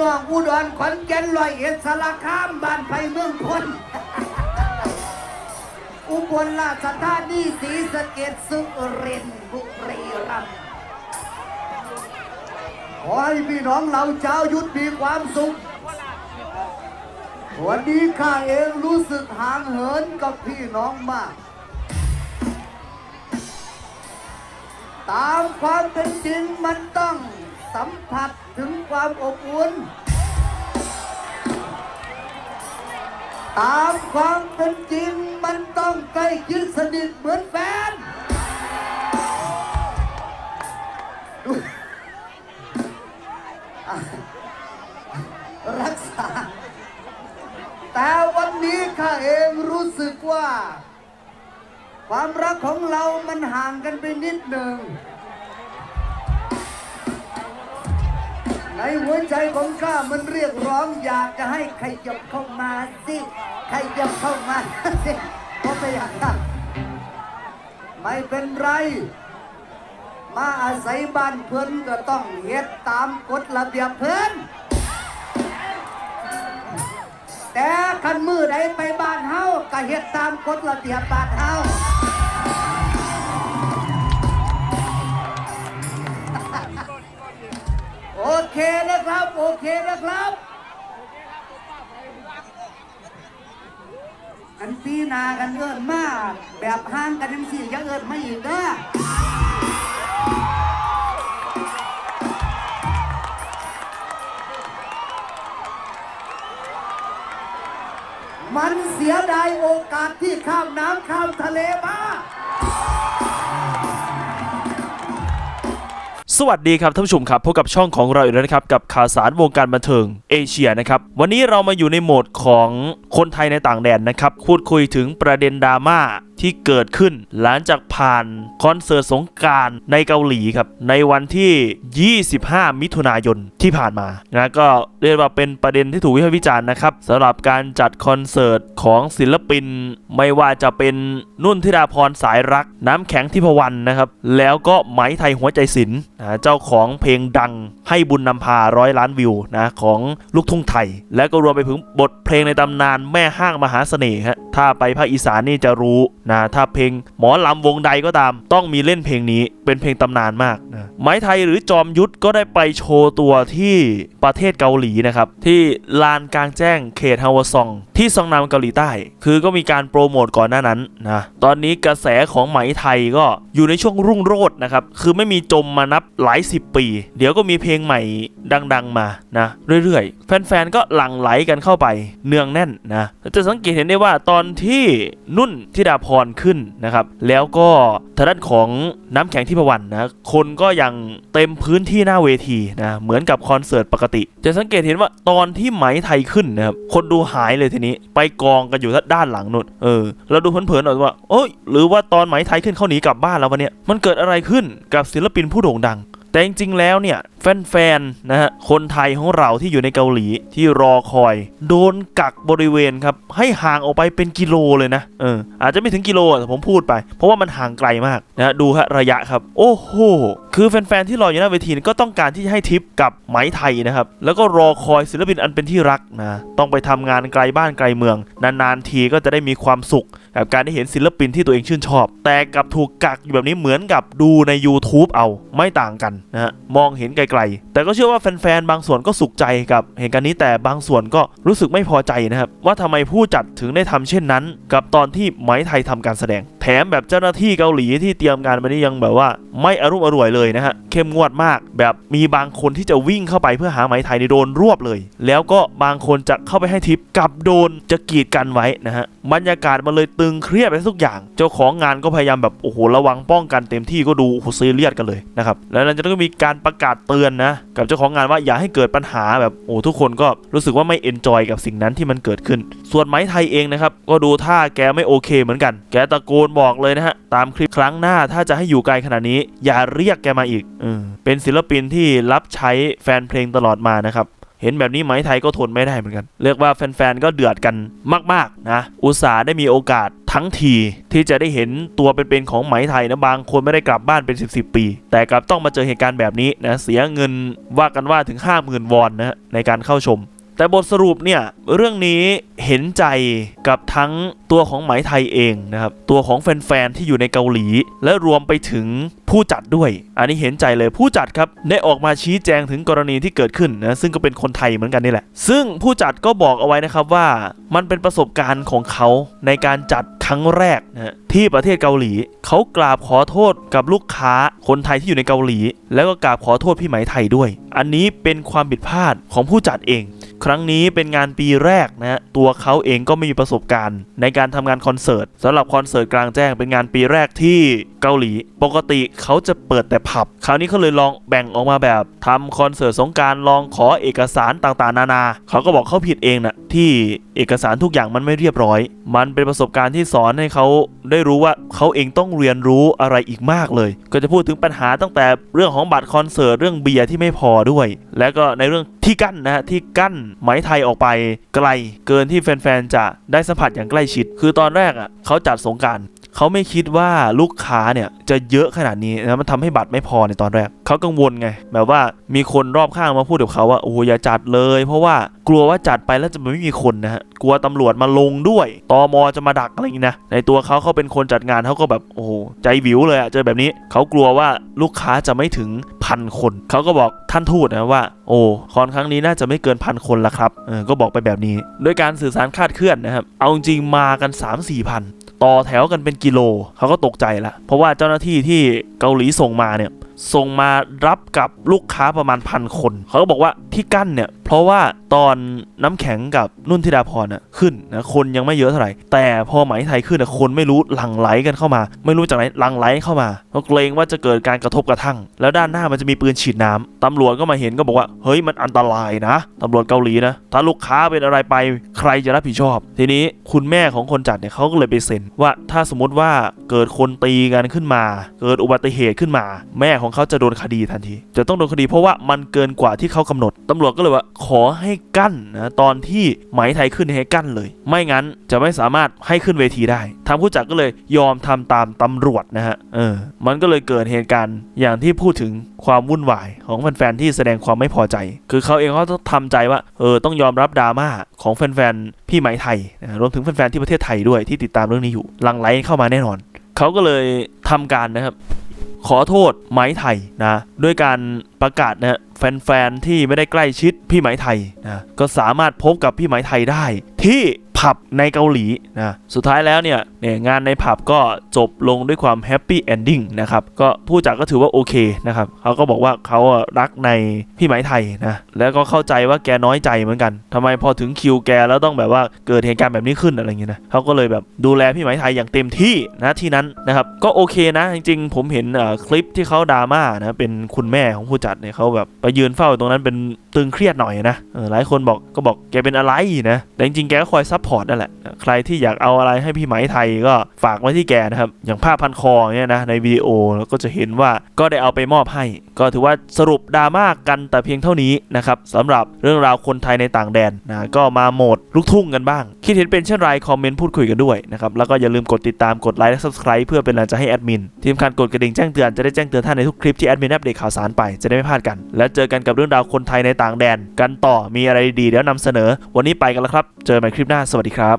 น้องอุดรขอนแก่นลอยเอ็ดสารคามบ้านไผ่เมืองพลอุบลราชธานีศรีสะเกดสุรินทร์บุรีรัมย์ขอให้พี่น้องเราเจ้ายุทธมีความสุข วันนี้ข้าเองรู้สึกห่างเหินกับพี่น้องมาก ตามความเป็นจริงมันต้อง สัมผัสถึงความอบอุ่น ตามความเป็นจริงมันต้องใกล้ชิดสนิทเหมือนแฟน รักษา แต่วันนี้ข้าเองรู้สึกว่า ความรักของเรามันห่างกันไปนิดหนึ่ง ในหัวใจของข้ามันเรียกร้องอยากจะให้ใครยับเข้ามาสิใครยับเข้ามาสิเพราะไม่อยากได้ไม่เป็นไร มาอาศัยบ้านเพื่อนก็ต้องเฮ็ดตามกฎระเบียบเพื่อนแต่คันมือใดไปบ้านเฮาก็เฮ็ดตามกฎระเบียบบ้านเฮา ปีนากันเอินมาแบบห้างกันยังสี่ยังเอินไม่อีกเด้อมันเสียดายโอกาสที่ข้ามน้ำข้ามทะเลมา สวัสดีครับท่านผู้ชมครับพบกับช่องของเราอีกแล้วนะครับกับข่าวสารวงการบันเทิงเอเชียนะครับวันนี้เรามาอยู่ในโหมดของคนไทยในต่างแดนนะครับพูดคุยถึงประเด็นดราม่า ที่เกิดขึ้นหลังจากผ่านคอนเสิร์ตสงการในเกาหลีครับ ในวันที่ 25 มิถุนายนที่ผ่านมานะก็เรียกว่าเป็นประเด็นที่ถูกวิพากษ์วิจารณ์นะครับสำหรับการจัดคอนเสิร์ตของศิลปิน ไม่ว่าจะเป็นนุ่นธิดาพรสายรัก น้ำแข็งทิพวรรณนะครับ แล้วก็ไหมไทยหัวใจศิลป์เจ้าของเพลงดังให้บุญนำพาร้อยล้านวิวนะของลูกทุ่งไทย แล้วก็รวมไปถึงบทเพลงในตำนานแม่ห้างมหาเสน่ห์ฮะถ้าไปภาคอีสานนี่จะรู้นะถ้าเพลงหมอลำวงใดก็ตาม ต้องมีเล่นเพลงนี้เป็นเพลงตำนานมากนะไม้ไทยหรือจอมยุทธก็ได้ไปโชว์ตัวที่ประเทศเกาหลีนะครับ ที่ลานกลางแจ้งเขตฮาวาซอง ที่ซองนามเกาหลีใต้ คือก็มีการโปรโมทก่อนหน้านั้นนะตอนนี้กระแสของไหมไทยก็อยู่ในช่วงรุ่งโรจน์นะครับคือไม่มีจมมานับหลายสิบปี เดี๋ยวก็มีเพลงใหม่ดัง ๆมานะเรื่อยๆ แฟนๆก็หลั่งไหลกันเข้าไปเนืองแน่นนะจะสังเกตเห็นได้ว่าตอนที่นุ่นธิดาพรขึ้นนะครับ แล้วก็ทางด้านของน้ำแข็งที่พวันนะคนก็ยังเต็มพื้นที่หน้าเวทีนะเหมือนกับคอนเสิร์ตปกติ จะสังเกตเห็นว่าตอนที่ไหมไทยขึ้นนะครับคนดูหายเลยทีนี้ ไปกองกันอยู่ด้านหลังนู่นเออเราดูเพลินๆหน่อยว่าโอ้ยหรือว่าตอนไหมไทยขึ้นเขาหนีกลับบ้านแล้ววันเนี้ยมันเกิดอะไรขึ้นกับศิลปินผู้โด่งดัง แต่จริงๆ แล้วเนี่ยแฟนๆ นะฮะ คนไทยของเราที่อยู่ในเกาหลีที่รอคอย โดนกักบริเวณครับ ให้ห่างออกไปเป็นกิโลเลยนะ เออ อาจจะไม่ถึงกิโลแต่ผมพูดไป เพราะว่ามันห่างไกลมากนะะดูฮะระยะครับ โอ้โห คือแฟนๆที่รออยู่หน้าเวทีก็ต้องการที่จะให้ทิปกับไหมไทยนะครับ แล้วก็รอคอยศิลปินอันเป็นที่รักนะ ต้องไปทำงานไกลบ้านไกลเมือง นานๆทีก็จะได้มีความสุขกับการได้เห็นศิลปินที่ตัวเองชื่นชอบ แต่กับถูกกักอยู่แบบนี้เหมือนกับดูใน YouTube เอาไม่ต่างกันนะฮะมองเห็นไกลๆ แต่ก็เชื่อว่าแฟนๆบางส่วนก็สุขใจกับเหตุการณ์นี้แต่บางส่วนก็รู้สึกไม่พอใจนะครับว่าทำไมผู้จัดถึงได้ทำเช่นนั้น กับตอนที่ไหมไทยทำการแสดง แถมแบบเจ้าหน้าที่เกาหลีที่เตรียมการมานี่ยังแบบว่า ไม่อรุ่มอร่วยเลยนะฮะเข้มงวดมาก แบบมีบางคนที่จะวิ่งเข้าไปเพื่อหาไหมไทยในโดนรวบเลย แล้วก็บางคนจะเข้าไปให้ทิปกับโดนจะกีดกันไว้นะฮะ บรรยากาศมันเลยตึงเครียดไปทุกอย่าง เจ้าของงานก็พยายามแบบโอ้โหระวังป้องกันเต็มที่ก็ดูโอ้โหซีเรียสกันเลยนะครับแล้วหลังจากนั้นก็มีการประกาศเตือนนะกับเจ้าของงานว่าอย่าให้เกิดปัญหาแบบโอ้ทุกคนก็รู้สึกว่าไม่เอนจอยกับสิ่งนั้นที่มันเกิดขึ้น ส่วนไม้ไทยเองนะครับก็ดูท่าแกไม่โอเคเหมือนกัน แกตะโกนบอกเลยนะฮะตามคลิปครั้งหน้าถ้าจะให้อยู่ไกลขนาดนี้ อย่าเรียกแกมาอีกอเป็นศิลปินที่รับใช้แฟนเพลงตลอดมานะครับ เห็นแบบนี้ไหมไทยก็ทนไม่ได้เหมือนกัน เรียกว่าแฟนๆ ก็เดือดกันมากๆนะอุตส่าห์ได้มีโอกาสทั้งทีที่จะได้เห็นตัวเป็นๆของไหมไทยนะบางคนไม่ได้กลับบ้านเป็น 10บปี แต่กลับต้องมาเจอเหตุการณ์แบบนี้นะเสียเงินว่ากันว่าถึง 50,000 วอนนะในการเข้าชม แต่บทสรุปเนี่ยเรื่องนี้เห็นใจกับทั้งตัวของไหมไทยเองนะครับตัวของแฟนๆที่อยู่ในเกาหลี และรวมไปถึงผู้จัดด้วย อันนี้เห็นใจเลยผู้จัดครับได้ออกมาชี้แจงถึงกรณีที่เกิดขึ้นนะซึ่งก็เป็นคนไทยเหมือนกันนี่แหละ ซึ่งผู้จัดก็บอกเอาไว้นะครับว่ามันเป็นประสบการณ์ของเขาในการจัดครั้งแรกนะที่ประเทศเกาหลี เขากราบขอโทษกับลูกค้าคนไทยที่อยู่ในเกาหลี แล้วก็กราบขอโทษพี่ไหมไทยด้วย อันนี้เป็นความผิดพลาดของผู้จัดเอง รั้งนี้เป็นงานปีแรกนะฮะตัวเขาเองก็ไม่มีประสบการณ์ ในการทำงานคอนเสิร์ตสำหรับคอนเสิร์ตกลางแจ้งเป็นงานปีแรกที่เกาหลี ปกติเขาจะเปิดแต่ผับ คราวนี้เขาเลยลองแบ่งออกมาแบบทำคอนเสิร์ตสงการลองขอเอกสารต่างๆ นานา เขาก็บอกเขาผิดเองนะที่ เอกสารทุกอย่างมันไม่เรียบร้อย มันเป็นประสบการณ์ที่สอนให้เขาได้รู้ว่าเขาเองต้องเรียนรู้อะไรอีกมากเลย ก็จะพูดถึงปัญหาตั้งแต่เรื่องของบัตรคอนเสิร์ตเรื่องเบียร์ที่ไม่พอด้วย และก็ในเรื่องที่กั้นนะฮะที่กั้นไหมไทยออกไปไกล เกินที่แฟนๆจะได้สัมผัสอย่างใกล้ชิด คือตอนแรกอะเขาจัดสงการ เขาไม่คิดว่าลูกค้าเนี่ยจะเยอะขนาดนี้นะมันทำให้บัตรไม่พอในตอนแรก เขากังวลไง แบบว่ามีคนรอบข้างมาพูดกับเขาว่าโอ้อย่าจัดเลย เพราะว่ากลัวว่าจัดไปแล้วจะไม่มีคนนะฮะกลัวตำรวจมาลงด้วยตอมจะมาดักอะไรอย่างนี้นะในตัวเขาเขาเป็นคนจัดงานเขาก็แบบโอ้ใจวิวเลยอะเจอแบบนี้เขากลัวว่าลูกค้าจะไม่ถึงพันคนเขาก็บอกท่านทูตนะว่า โอ้คอนครั้งนี้น่าจะไม่เกินพันคนละครับเออก็บอกไปแบบนี้ โดยการสื่อสารคาดเคลื่อนนะครับเอาจริงมากัน 3 4พัน ต่อแถวกันเป็นกิโลเขาก็ตกใจละเพราะว่าเจ้าหน้าที่ที่เกาหลีส่งมาเนี่ย ส่งมารับกับลูกค้าประมาณพันคน เขาก็บอกว่าที่กั้นเนี่ย เพราะว่าตอนน้ำแข็งกับนุ่นธิดาพรน่ะขึ้นนะคนยังไม่เยอะเท่าไหร่ แต่พอไหมไทยขึ้นน่ะคนไม่รู้หลั่งไหลกันเข้ามา ไม่รู้จากไหนหลั่งไหลเข้ามาก็เกรงว่าจะเกิดการกระทบกระทั่ง แล้วด้านหน้ามันจะมีปืนฉีดน้ำตำรวจก็มาเห็นก็บอกว่าเฮ้ยมันอันตรายนะตำรวจเกาหลีนะถ้าลูกค้าเป็นอะไรไปใครจะรับผิดชอบ ทีนี้คุณแม่ของคนจัดเนี่ยเขาก็เลยไปเซ็นว่าถ้าสมมติว่าเกิดคนตีกันขึ้นมา เกิดอุบัติเหตุขึ้นมา แม่ของเขาจะโดนคดีทันที จะต้องโดนคดีเพราะว่ามันเกินกว่าที่เขากำหนดตำรวจก็เลยว่าขอให้กั้นนะตอนที่ไหมไทยขึ้นให้กั้นเลย ไม่งั้นจะไม่สามารถให้ขึ้นเวทีได้ทางผู้จัดก็เลยยอมทำตามตำรวจนะฮะเออมันก็เลยเกิดเหตุการณ์อย่างที่พูดถึงความวุ่นวายของแฟนๆที่แสดงความไม่พอใจ คือเขาเองเขาต้องทำใจว่าเออต้องยอมรับดราม่าของแฟนๆพี่ไหมไทยนะรวมถึงแฟนๆที่ประเทศไทยด้วยที่ติดตามเรื่องนี้อยู่ลังไลเข้ามาแน่นอน เขาก็เลยทำการนะครับ ขอโทษไหมไทยนะด้วยการประกาศนะแฟนๆที่ไม่ได้ใกล้ชิดพี่ไหมไทยนะก็สามารถพบกับพี่ไหมไทยได้ที่ ผับในเกาหลีนะสุดท้ายแล้วเนี่ยเนี่ยงานในผับก็จบลงด้วยความแฮปปี้เอนดิ้งนะครับก็ผู้จัดก็ถือว่าโอเคนะครับเขาก็บอกว่าเขารักในพี่ไหมไทยนะแล้วก็เข้าใจว่าแกน้อยใจเหมือนกันทำไมพอถึงคิวแกแล้วต้องแบบว่าเกิดเหตุการณ์แบบนี้ขึ้นอะไรอย่างเงี้ยนะเขาก็เลยแบบดูแลพี่ไหมไทยอย่างเต็มที่นะที่นั้นนะครับก็โอเคนะจริงๆ ผมเห็นคลิปที่เขาดราม่านะเป็นคุณแม่ของผู้จัดเนี่ยเขาแบบไปยืนเฝ้าอยู่ตรงนั้นเป็นตึงเครียดหน่อยนะหลายคนบอกก็บอกแกเป็นอะไรนะแต่จริงๆแกก็คอยซัพพอร์ตนั่นแหละ ใครที่อยากเอาอะไรให้พี่ไหมไทยก็ฝากไว้ที่แกนะครับ อย่างผ้าพันคอเนี่ยนะในวิดีโอแล้วก็จะเห็นว่าก็ได้เอาไปมอบให้ ก็ถือว่าสรุปดราม่ากันแต่เพียงเท่านี้นะครับสำหรับเรื่องราวคนไทยในต่างแดนนะก็มาโหมดลูกทุ่งกันบ้าง คิดเห็นเป็นเช่นไรคอมเมนต์พูดคุยกันด้วยนะครับแล้วก็อย่าลืมกดติดตามกดไลค์และ subscribe เพื่อเป็นกำลังใจให้แอดมินทีมงานกดกระดิ่งแจ้งเตือนจะได้แจ้งเตือนท่านในทุกคลิปที่แอดมินอัปเดตข่าวสารไปจะได้ไม่พลาดกัน แล้วเจอกันกับเรื่องราวคนไทยในต่างแดน กันต่อมีอะไรดีเดี๋ยวนำเสนอ วันนี้ไปกันแล้วครับ เจอกันใหม่คลิปหน้าสวัสดีครับ